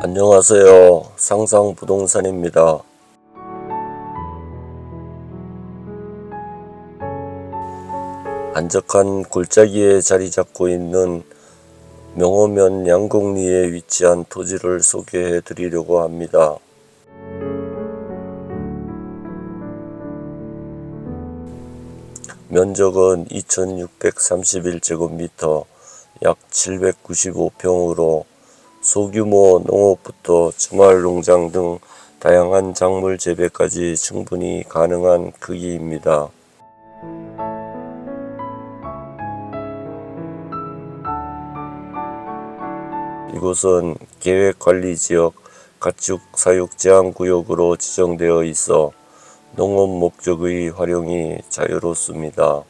안녕하세요. 상상부동산입니다. 한적한 골짜기에 자리 잡고 있는 명호면 양곡리에 위치한 토지를 소개해 드리려고 합니다. 면적은 2631제곱미터, 약 795평으로 소규모 농업부터 주말 농장 등 다양한 작물 재배까지 충분히 가능한 크기입니다. 이곳은 계획관리지역 가축 사육 제한 구역으로 지정되어 있어 농업 목적의 활용이 자유롭습니다.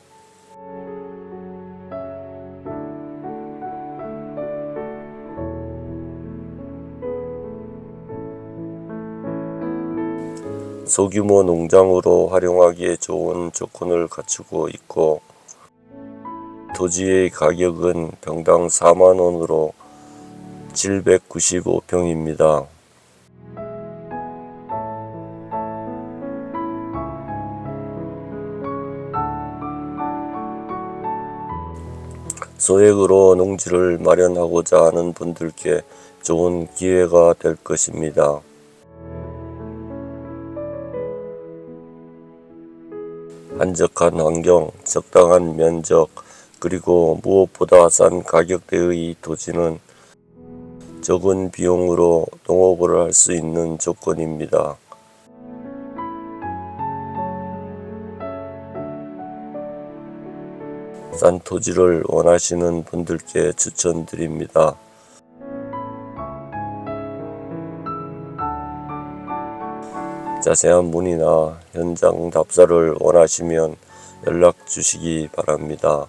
소규모 농장으로 활용하기에 좋은 조건을 갖추고 있고 토지의 가격은 평당 4만 원으로 795평입니다. 소액으로 농지를 마련하고자 하는 분들께 좋은 기회가 될 것입니다. 한적한 환경, 적당한 면적, 그리고 무엇보다 싼 가격대의 토지는 적은 비용으로 농업을 할 수 있는 조건입니다. 싼 토지를 원하시는 분들께 추천드립니다. 자세한 문의나 현장 답사를 원하시면 연락 주시기 바랍니다.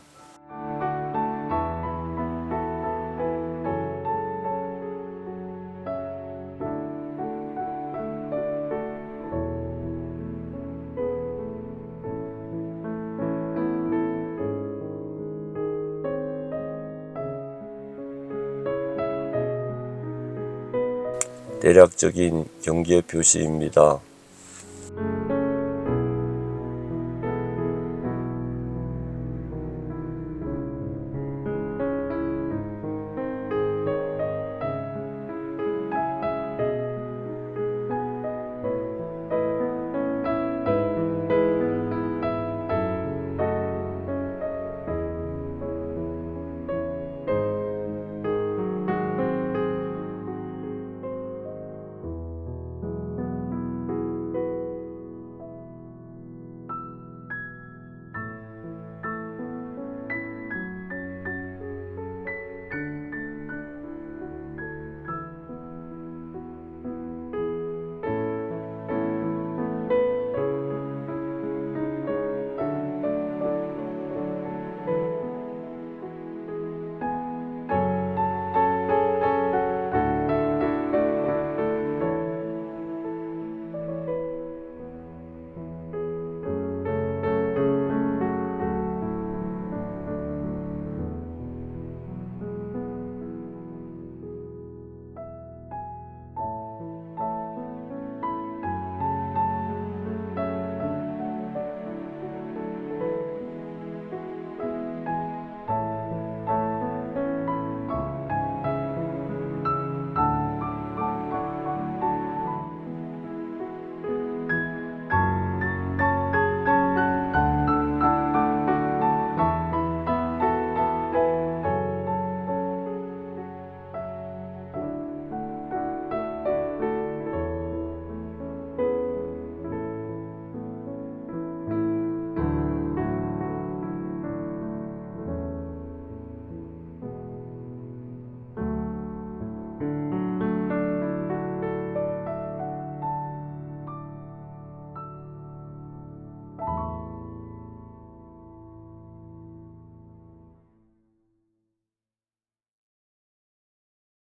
대략적인 경계 표시입니다.